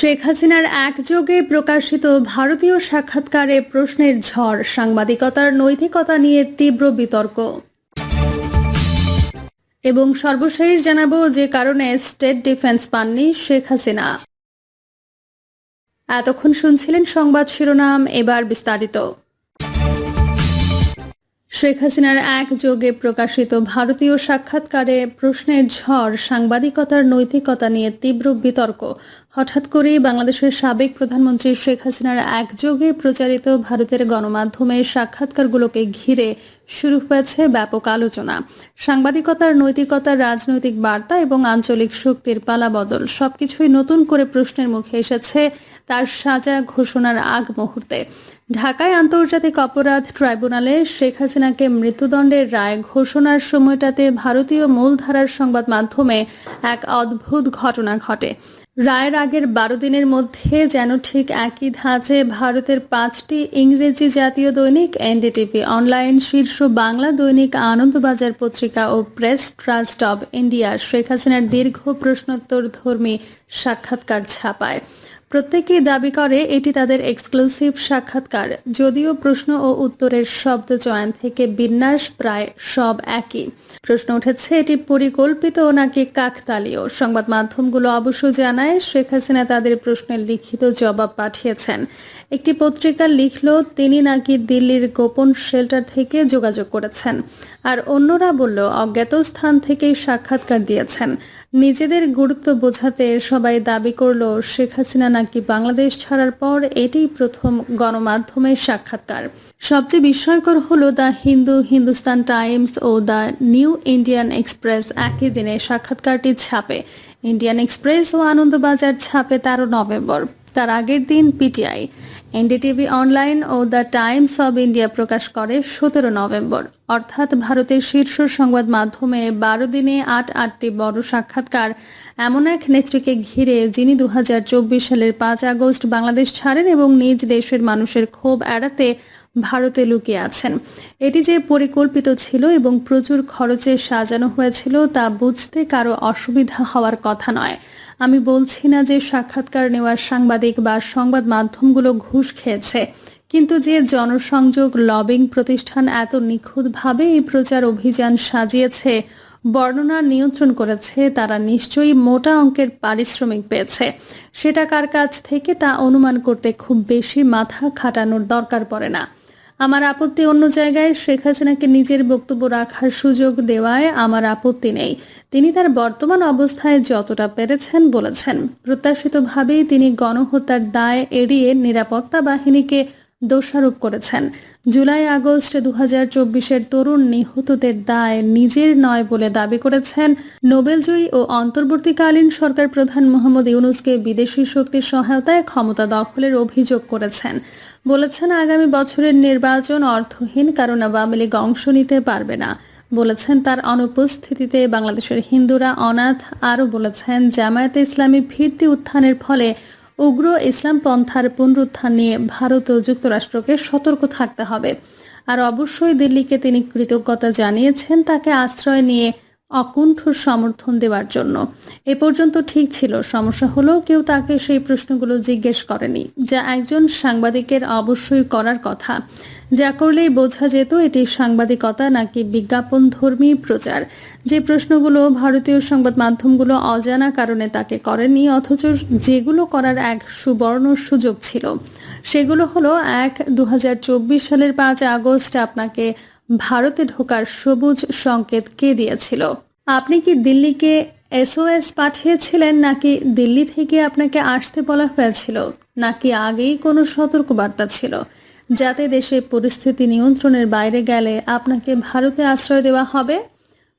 শেখ হাসিনার একযোগে প্রকাশিত ভারতীয় সাক্ষাৎকারে প্রশ্নের ঝড়, সাংবাদিকতার নৈতিকতা নিয়ে তীব্র বিতর্ক। এবং সর্বশেষ জানাব যে কারণে স্টেট ডিফেন্স পাননি শেখ হাসিনা। এতক্ষণ শুনছিলেন সংবাদ শিরোনাম, এবার বিস্তারিত। শেখ হাসিনার একযোগে প্রকাশিত ভারতীয় সাক্ষাৎকারে প্রশ্নের ঝড়, সাংবাদিকতার নৈতিকতা নিয়ে তীব্র বিতর্ক। হঠাৎ করেই বাংলাদেশের সাবেক প্রধানমন্ত্রী শেখ হাসিনার একযোগে প্রচারিত ভারতের গণমাধ্যমের সাক্ষাৎকারগুলোকে ঘিরে শুরু হয়েছে ব্যাপক আলোচনা। সাংবাদিকতার নৈতিকতার রাজনৈতিক বার্তা এবং আঞ্চলিক শক্তির পালাবদল সবকিছুই নতুন করে প্রশ্নের মুখে এসেছে তার সাজা ঘোষণার আগ মুহূর্তে। ঢাকায় আন্তর্জাতিক অপরাধ ট্রাইব্যুনালে শেখ হাসিনাকে মৃত্যুদণ্ডের রায় ঘোষণার সময়টাতে ভারতীয় মূলধারার সংবাদ মাধ্যমে এক অদ্ভুত ঘটনা ঘটে। রায়ের আগের বারো দিনের মধ্যে যেন ঠিক একই ধাঁচে ভারতের পাঁচটি ইংরেজি জাতীয় দৈনিক, এনডিটিভি অনলাইন, শীর্ষ বাংলা দৈনিক, আনন্দবাজার পত্রিকা ও press trust of India Sheikh হাসিনার দীর্ঘ প্রশ্নোত্তর ধর্মী সাক্ষাৎকার ছাপায়। প্রত্যেকেই দাবি করে এটি তাদের এক্সক্লুসিভ সাক্ষাৎকার। যদিও প্রশ্ন ও উত্তরের শব্দ চয়ন থেকে বিন্যাস প্রায় সব একই। প্রশ্ন উঠেছে, এটি পরিকল্পিত নাকি কাকতালীয়? সংবাদ মাধ্যমগুলো অবশ্য জানায়, শেখ হাসিনা তাদের প্রশ্নের লিখিত জবাব পাঠিয়েছেন। একটি পত্রিকা লিখল, তিনি নাকি দিল্লির গোপন শেল্টার থেকে যোগাযোগ করেছেন। আর অন্যরা বলল, অজ্ঞাত স্থান থেকেই সাক্ষাৎকার দিয়েছেন। নিজেদের গুরুত্ব বোঝাতে সবাই দাবি করল, শেখ হাসিনা নাকি বাংলাদেশ ছাড়ার পর এটিই প্রথম গণমাধ্যমের সাক্ষাৎকার। সবচেয়ে বিস্ময়কর হলো দ্য হিন্দু হিন্দুস্তান টাইমস ও দ্য নিউ ইন্ডিয়ান এক্সপ্রেস একই দিনে সাক্ষাৎকারটি ছাপে। ইন্ডিয়ান এক্সপ্রেস ও আনন্দবাজার ছাপে তেরো নভেম্বর। তার আগের দিন পিটিআই, এনডিটিভি অনলাইন ও দ্য টাইমস অব ইন্ডিয়া প্রকাশ করে সতেরো নভেম্বর। অর্থাৎ ভারতের শীর্ষ সংবাদ মাধ্যমে বারো দিনে আট আটটি বড় সাক্ষাৎকার, এমন এক নেত্রীকে ঘিরে যিনি দু হাজার চব্বিশ সালের পাঁচ আগস্ট বাংলাদেশ ছাড়েন এবং নিজ দেশের মানুষের ক্ষোভ এড়াতে ভারতে লুকিয়ে আছেন। এটি যে পরিকল্পিত ছিল এবং প্রচুর খরচে সাজানো হয়েছিল তা বুঝতে কারও অসুবিধা হওয়ার কথা নয়। আমি বলছি না যে সাক্ষাৎকার নেওয়ার সাংবাদিক বা সংবাদ মাধ্যমগুলো ঘুষ খেয়েছে, কিন্তু যে জনসংযোগ লবিং প্রতিষ্ঠান এত নিখুঁতভাবে এই প্রচার অভিযান সাজিয়েছে, বর্ণনা নিয়ন্ত্রণ করেছে, তারা নিশ্চয়ই মোটা অঙ্কের পারিশ্রমিক পেয়েছে। সেটা কার কাছ থেকে তা অনুমান করতে খুব বেশি মাথা খাটানোর দরকার পড়ে না। আমার আপত্তি অন্য জায়গায় শেখ হাসিনাকে নিজের বক্তব্য রাখার সুযোগ দেওয়ায় আমার আপত্তি নেই। তিনি তার বর্তমান অবস্থায় যতটা পেরেছেন বলেছেন। প্রত্যাশিতভাবেই তিনি গণহত্যার দায় এড়িয়ে নিরাপত্তা বাহিনীকে দোষারোপ করেছেন। জুলাই আগস্ট দু হাজার চব্বিশের তরুণ নিহতদের দায় নিজের নয় বলে দাবি করেছেন নোবেলজয়ী ও অন্তর্বর্তীকালীন সরকার প্রধান মোহাম্মদ ইউনুসকে বিদেশি শক্তির সহায়তায় ক্ষমতা দখলের অভিযোগ করেছেন। বলেছেন, আগামী বছরের নির্বাচন অর্থহীন, কারণ আওয়ামী লীগ অংশ নিতে পারবে না। বলেছেন, তার অনুপস্থিতিতে বাংলাদেশের হিন্দুরা অনাথ। আরও বলেছেন, জামায়াতে ইসলামী ফিরতি উত্থানের ফলে উগ্র ইসলাম পন্থার পুনরুত্থান নিয়ে ভারত ও যুক্তরাষ্ট্রকে সতর্ক থাকতে হবে। আর অবশ্যই দিল্লিকে তিনি কৃতজ্ঞতা জানিয়েছেন, তাকে আশ্রয় নিয়ে অকুণ্ঠ সমর্থন দেওয়ার জন্য। এ পর্যন্ত ঠিক ছিল। সমস্যা হলো কেউ তাকে সেই প্রশ্নগুলো জিজ্ঞেস করেনি, যা একজন সাংবাদিকের অবশ্যই করার কথা। যা করলেই বোঝা যেত এটি সাংবাদিকতা নাকি বিজ্ঞাপন ধর্মী প্রচার। যে প্রশ্নগুলো ভারতীয় সংবাদ মাধ্যমগুলো অজানা কারণে তাকে করেনি, অথচ যেগুলো করার এক সুবর্ণ সুযোগ ছিল। সেগুলো হলো এক দু সালের পাঁচ আগস্ট আপনাকে ভারতে ঢোকার সবুজ সংকেত কে দিয়েছিল? আপনি কি দিল্লিকে এসওএস পাঠিয়েছিলেন নাকি দিল্লি থেকে আপনাকে আসতে বলা হয়েছিল? নাকি আগেই কোনো সতর্কবার্তা ছিল? যাতে দেশে পরিস্থিতি নিয়ন্ত্রণের বাইরে গেলে আপনাকে ভারতে আশ্রয় দেওয়া হবে?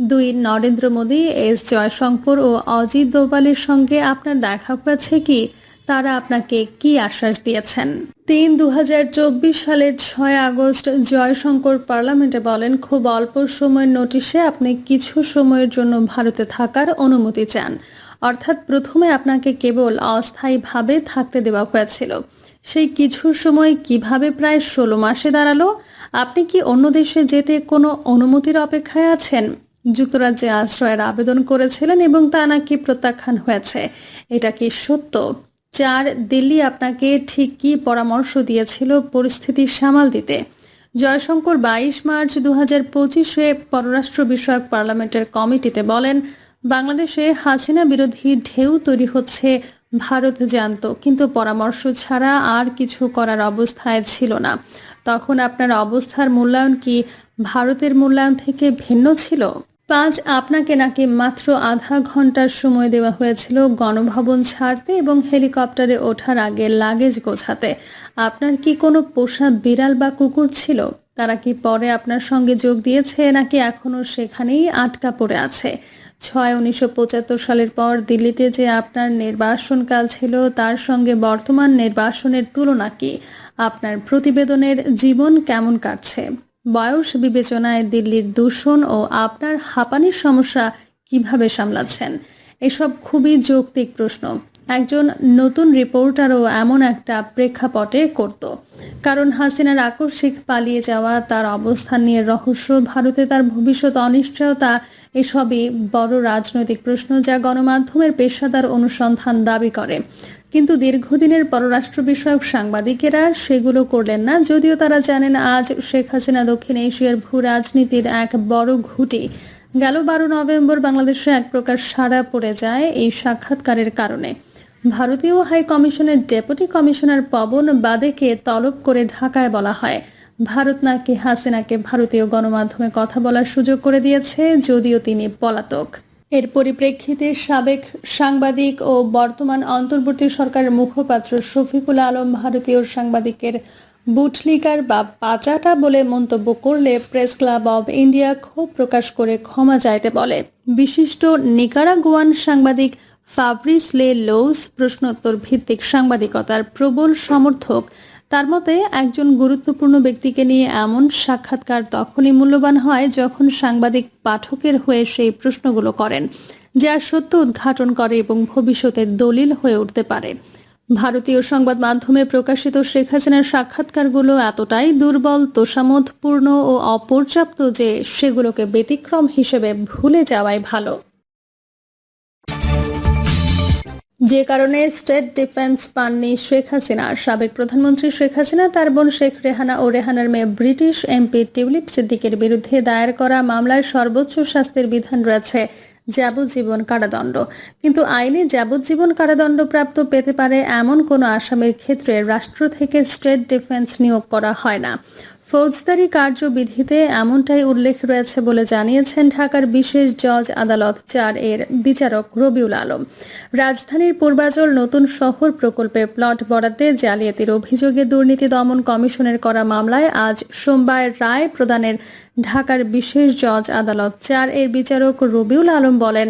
দুই, নরেন্দ্র মোদী, এস জয়শঙ্কর ও অজিত দোভালের সঙ্গে আপনার দেখা হয়েছে কি? তারা আপনাকে কি আশ্বাস দিয়েছেন? তিন দু সালের ছয় আগস্ট জয়শঙ্কর পার্লামেন্টে বলেন, খুব অল্প সময়ের নোটিশে আপনি কিছু সময়ের জন্য ভারতে থাকার অনুমতি চান। অর্থাৎ প্রথমে আপনাকে কেবল অস্থায়ীভাবে থাকতে দেওয়া হয়েছিল। সেই কিছু সময় কীভাবে প্রায় ষোলো মাসে দাঁড়াল? আপনি কি অন্য দেশে যেতে কোনো অনুমতির অপেক্ষায় আছেন? যুক্তরাজ্যে আশ্রয়ের আবেদন করেছিলেন এবং তা নাকি প্রত্যাখ্যান হয়েছে? এটা কি সত্য? চার দিল্লি আপনাকে ঠিক কী পরামর্শ দিয়েছিল পরিস্থিতি সামাল দিতে। জয়শঙ্কর বাইশ মার্চ দু হাজার পঁচিশে পররাষ্ট্র বিষয়ক পার্লামেন্টের কমিটিতে বলেন, বাংলাদেশে হাসিনা বিরোধী ঢেউ তৈরি হচ্ছে, ভারত জানত কিন্তু পরামর্শ ছাড়া আর কিছু করার অবস্থায় ছিল না। তখন আপনার অবস্থার মূল্যায়ন কি ভারতের মূল্যায়ন থেকে ভিন্ন ছিল? পাঁচ আপনাকে নাকি মাত্র আধা ঘণ্টার সময় দেওয়া হয়েছিল গণভবন ছাড়তে এবং হেলিকপ্টারে ওঠার আগে লাগেজ গোছাতে। আপনার কি কোনো পোষা বিড়াল বা কুকুর ছিল? তারা কি পরে আপনার সঙ্গে যোগ দিয়েছে নাকি এখনও সেখানেই আটকা পড়ে আছে? ছয় উনিশশো সালের পর দিল্লিতে যে আপনার নির্বাসনকাল ছিল, তার সঙ্গে বর্তমান নির্বাসনের তুলনা কি? আপনার প্রতিবেদনের জীবন কেমন কাটছে? বয়স বিবেচনায় দিল্লির দূষণ ও আপনার হাঁপানির সমস্যা কীভাবে সামলাচ্ছেন? এসব খুবই যৌক্তিক প্রশ্ন। একজন নতুন রিপোর্টারও এমন একটা প্রেক্ষাপটে করত। কারণ হাসিনার আকস্মিক পালিয়ে যাওয়া, তার অবস্থান নিয়ে রহস্য, ভারতে তার ভবিষ্যৎ অনিশ্চয়তা, এসবই বড় রাজনৈতিক প্রশ্ন যা গণমাধ্যমের পেশাদার অনুসন্ধান দাবি করে। কিন্তু দীর্ঘদিনের পররাষ্ট্র বিষয়ক সাংবাদিকেরা সেগুলো করলেন না, যদিও তারা জানেন আজ শেখ হাসিনা দক্ষিণ এশিয়ার ভূ রাজনীতির এক বড় ঘুঁটি। গেল বারো নভেম্বর বাংলাদেশে এক প্রকার সাড়া পড়ে যায় এই সাক্ষাৎকারের কারণে। ভারতীয় হাই কমিশনের ডেপুটি কমিশনার পবন বাদেকে তলব করে ঢাকায় বলা হয়। ভারত নাকি হাসিনাকে ভারতীয় গণমাধ্যমে কথা বলার সুযোগ করে দিয়েছে, যদিও তিনি পলাতক। এর পরিপ্রেক্ষিতে সাবেক সাংবাদিক ও বর্তমান অন্তর্বর্তী সরকারের মুখপাত্র শফিকুল আলম ভারতীয় সাংবাদিকের বুটলিকার বা পাচাটা বলে মন্তব্য করলে প্রেস ক্লাব অব ইন্ডিয়া ক্ষোভ প্রকাশ করে ক্ষমা চাইতে বলে। বিশিষ্ট নিকারাগুয়ান সাংবাদিক ফাব্রিস লে লোস প্রশ্নোত্তর ভিত্তিক সাংবাদিকতার প্রবল সমর্থক। তার মতে, একজন গুরুত্বপূর্ণ ব্যক্তিকে নিয়ে এমন সাক্ষাৎকার তখনই মূল্যবান হয় যখন সাংবাদিক পাঠকের হয়ে সেই প্রশ্নগুলো করেন, যা সত্য উদ্ঘাটন করে এবং ভবিষ্যতের দলিল হয়ে উঠতে পারে। ভারতীয় সংবাদ মাধ্যমে প্রকাশিত শেখ হাসিনার সাক্ষাৎকারগুলো এতটাই দুর্বল, তোষামোদপূর্ণ ও অপর্যাপ্ত যে সেগুলোকে ব্যতিক্রম হিসেবে ভুলে যাওয়াই ভালো। যে কারণে স্টেট ডিফেন্স পাননি শেখ হাসিনা। সাবেক প্রধানমন্ত্রী শেখ হাসিনা, তার বোন শেখ রেহানা ও রেহানার মেয়ে ব্রিটিশ এমপি টিউলিপ সিদ্দিকের বিরুদ্ধে দায়ের করা মামলায় সর্বোচ্চ শাস্তির বিধান রয়েছে যাবজ্জীবন কারাদণ্ড। কিন্তু আইনে যাবজ্জীবন কারাদণ্ডপ্রাপ্ত পেতে পারে এমন কোনো আসামির ক্ষেত্রে রাষ্ট্র থেকে স্টেট ডিফেন্স নিয়োগ করা হয় না। ফৌজদারি কার্যবিধিতে এমনটাই উল্লেখ রয়েছে বলে জানিয়েছেন ঢাকার বিশেষ জজ আদালত চার এর বিচারক রবিউল আলম। রাজধানীর পূর্বাচল নতুন শহর প্রকল্পে প্লট বরাদ্দে জালিয়াতির অভিযোগে দুর্নীতি দমন কমিশনের করা মামলায় আজ সোমবার রায় প্রদানের ঢাকার বিশেষ জজ আদালত চার এর বিচারক রবিউল আলম বলেন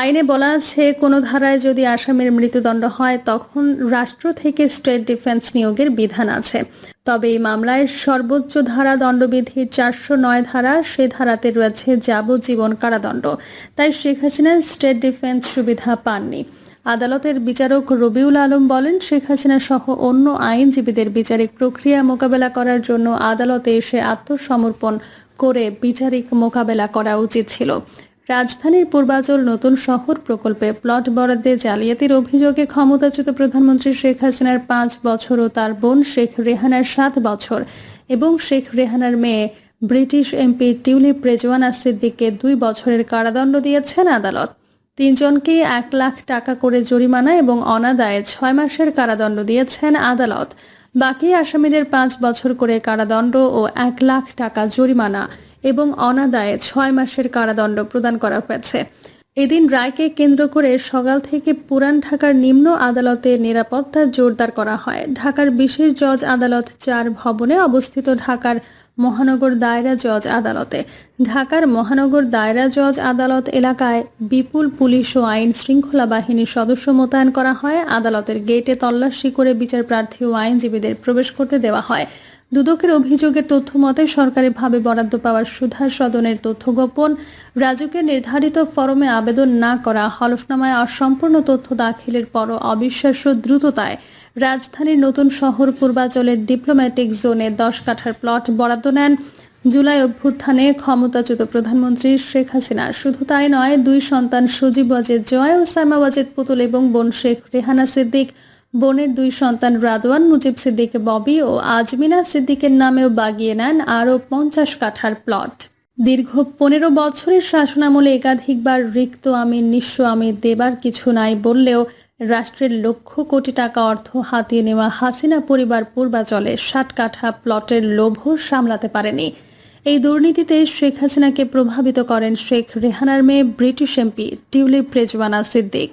আইনে বলা আছে, কোনো ধারায় যদি আসামির মৃত্যুদণ্ড হয়, তখন রাষ্ট্র থেকে স্টেট ডিফেন্স নিয়োগের বিধান আছে। তবে এই মামলায় সর্বোচ্চ ধারা দণ্ডবিধির চারশো নয় ধারা, সে ধারাতে রয়েছে যাবজ্জীবন কারাদণ্ড। তাই শেখ হাসিনা স্টেট ডিফেন্স সুবিধা পাননি। আদালতের বিচারক রবিউল আলম বলেন, শেখ হাসিনা সহ অন্য আইনজীবীদের বিচারিক প্রক্রিয়া মোকাবেলা করার জন্য আদালতে এসে আত্মসমর্পণ করে বিচারিক মোকাবেলা করা উচিত ছিল। রাজধানীর পূর্বাচল নতুন শহর প্রকল্পে প্লট বরাদ্দে জালিয়াতির অভিযোগে ক্ষমতাচ্যুত প্রধানমন্ত্রী শেখ হাসিনার পাঁচ বছর ও তার বোন শেখ রেহানার সাত বছর এবং শেখ রেহানার মেয়ে ব্রিটিশ এমপি টিউলিপ রেজওয়ানা সিদ্দিককে দুই বছরের কারাদণ্ড দিয়েছেন আদালত। তিনজনকেই এক লাখ টাকা করে জরিমানা এবং অনাদায়ে ছয় মাসের কারাদণ্ড দিয়েছেন আদালত। বাকি আসামিদের পাঁচ বছর করে কারাদণ্ড ও এক লাখ টাকা জরিমানা। এবং অনাদায়ে ছয় মাসের কারাদণ্ড প্রদান করা হয়েছে। এদিন রায়কে কেন্দ্র করে সকাল থেকে পুরান ঢাকার নিম্ন আদালতে নিরাপত্তা জোরদার করা হয়। ঢাকার বিশেষ জজ আদালত চার ভবনে অবস্থিত ঢাকার মহানগর দায়রা জজ আদালতে। ঢাকার মহানগর দায়রা জজ আদালত এলাকায় বিপুল পুলিশ ও আইন শৃঙ্খলা বাহিনীর সদস্য মোতায়েন করা হয়। আদালতের গেটে তল্লাশি করে বিচার প্রার্থী ও আইনজীবীদের প্রবেশ করতে দেওয়া হয়। দুদকের অভিযোগের তথ্য মতে সরকারিভাবে বরাদ্দ পাওয়ার সুধার সদনের তথ্য গোপন। রাজুকে নির্ধারিত ফরমে আবেদন না করা, হলফনামায় অসম্পূর্ণ তথ্য দাখিলের পরও অবিশ্বাস্য দ্রুততায় রাজধানীর নতুন শহর পূর্বাচলের ডিপ্লোম্যাটিক জোনে দশ কাঠার প্লট বরাদ্দ নেন। জুলাই অভ্যুত্থানে ক্ষমতাচ্যুত প্রধানমন্ত্রী শেখ হাসিনা। শুধু তাই নয়, দুই সন্তান সজীব ওয়াজেদ জয় ও সাইমা ওয়াজেদ পুতুল এবং বোন শেখ রেহানা সিদ্দিক বোনের দুই সন্তান রাদওয়ান, মুজিব সিদ্দিক, ববি ও আজমিনা সিদ্দিকের নামেও বাগিয়ে নেন আরও পঞ্চাশ কাঠার প্লট। দীর্ঘ পনেরো বছরের শাসনামলে একাধিকবার রিক্ত আমি, নিঃস্ব আমি, দেবার কিছু নাই বললেও রাষ্ট্রের লক্ষ কোটি টাকা অর্থ হাতিয়ে নেওয়া হাসিনা পরিবার পূর্বাচলে ষাট কাঠা প্লটের লোভ সামলাতে পারেনি। এই দুর্নীতিতে শেখ হাসিনাকে প্রভাবিত করেন শেখ রেহানার মেয়ে British MP Tulip Rezwana Siddiq.